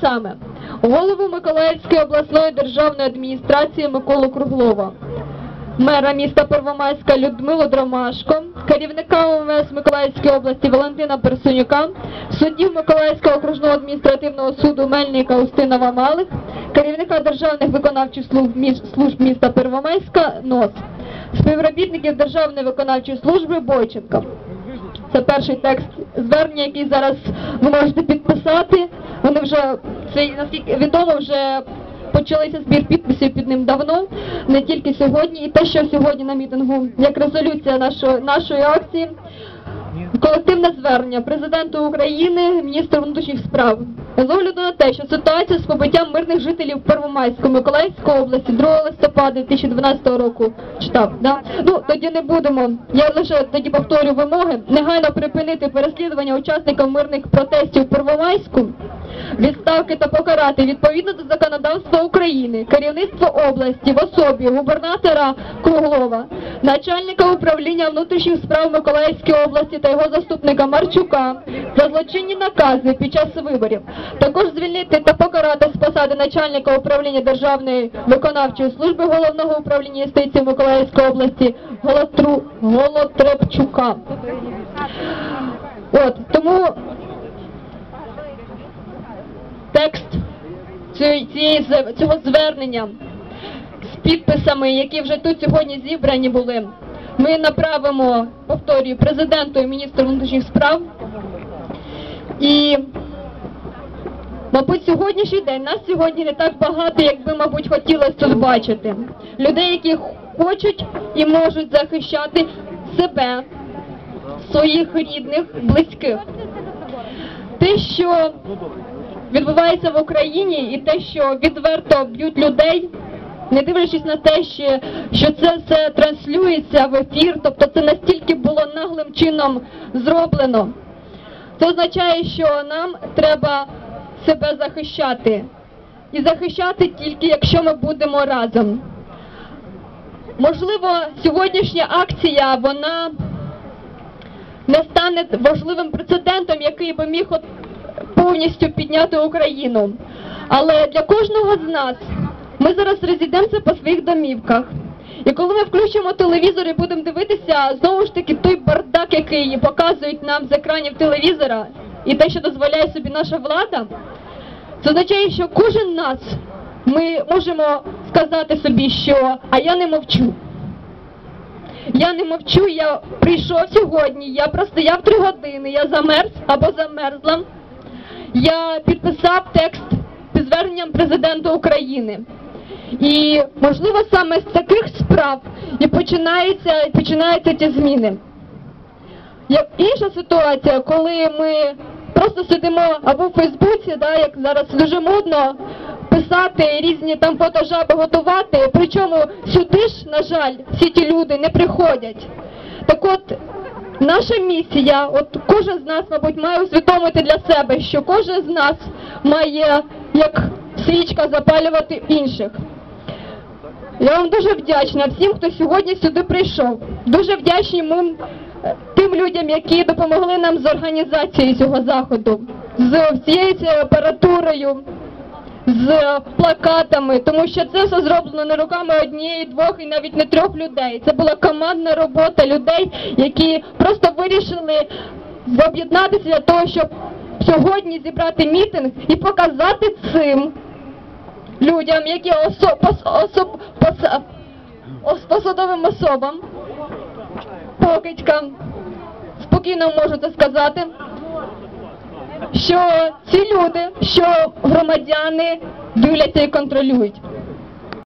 саме голову Миколаївської обласної державної адміністрації Миколу Круглова, мера міста Первомайська Людмилу Дромашко, керівника ОМС Миколаївської області Валентина Персонюка, суддів Миколаївського окружного адміністративного суду Мельника Устинова Малих, керівника державних виконавчих служб міста Первомайська НОС, співробітників Державної виконавчої служби Бойченка. Це перший текст звернення, який зараз ви можете підписати. Вони вже це наскільки відомо вже почалися збір підписів під ним давно, не тільки сьогодні, і те, що сьогодні на мітингу, як резолюція нашої нашої акції. Колективне звернення президенту України, міністру внутрішніх справ. З огляду на те, що ситуація з побиттям мирних жителів Первомайської Миколаївської області 2 листопада 2012 року читав. Да? Ну тоді не будемо. Я лише тоді повторю вимоги. Негайно припинити переслідування учасників мирних протестів Первомайську, відставки та покарати відповідно до законодавства України, керівництво області в особі губернатора Круглова, начальника управління внутрішніх справ Миколаївської області та його заступника Марчука за злочинні накази під час виборів. Також звільнити та покарати з посади начальника управління Державної виконавчої служби головного управління юстиції Миколаївської області Голотру Голотрепчука. От тому текст цієї, цього звернення з підписами, які вже тут сьогодні зібрані були, ми направимо, повторюю, президенту і міністру внутрішніх справ. І, мабуть, сьогоднішній день нас сьогодні не так багато, як би, мабуть, хотілося тут бачити. Людей, які хочуть і можуть захищати себе, своїх рідних, близьких. Те, що відбувається в Україні, і те, що відверто б'ють людей, не дивлячись на те, що, це все транслюється в ефір, тобто це настільки було наглим чином зроблено. Це означає, що нам треба себе захищати. І захищати тільки, якщо ми будемо разом. Можливо, сьогоднішня акція, вона не стане важливим прецедентом, який би міг повністю підняти Україну. Але для кожного з нас ми зараз розійдемося по своїх домівках. І коли ми включимо телевізор і будемо дивитися, знову ж таки той бардак, який показують нам з екранів телевізора, і те, що дозволяє собі наша влада, це означає, що кожен нас ми можемо сказати собі, що а я не мовчу. Я не мовчу, я прийшов сьогодні, я простояв три години, я замерз або замерзла. Я підписав текст зі зверненням президента України. І можливо саме з таких справ і починаються, починаються ті зміни. Як інша ситуація, коли ми просто сидимо або в Фейсбуці, да, як зараз дуже модно писати різні там фотожаби, готувати, причому сюди ж, на жаль, всі ті люди не приходять. Так от, наша місія, от кожен з нас, мабуть, має усвідомити для себе, що кожен з нас має як свічка запалювати інших. Я вам дуже вдячна всім, хто сьогодні сюди прийшов. Дуже вдячні ми е, тим людям, які допомогли нам з організацією цього заходу, з всією цією апаратурою, з плакатами, тому що це все зроблено не руками однієї, двох і навіть не трьох людей. Це була командна робота людей, які просто вирішили об'єднатися для того, щоб сьогодні зібрати мітинг і показати цим людям, які осо, пос, особ, пос, ос, посадовим особам, покидькам, спокійно можете сказати, що ці люди, що громадяни дивляться і контролюють.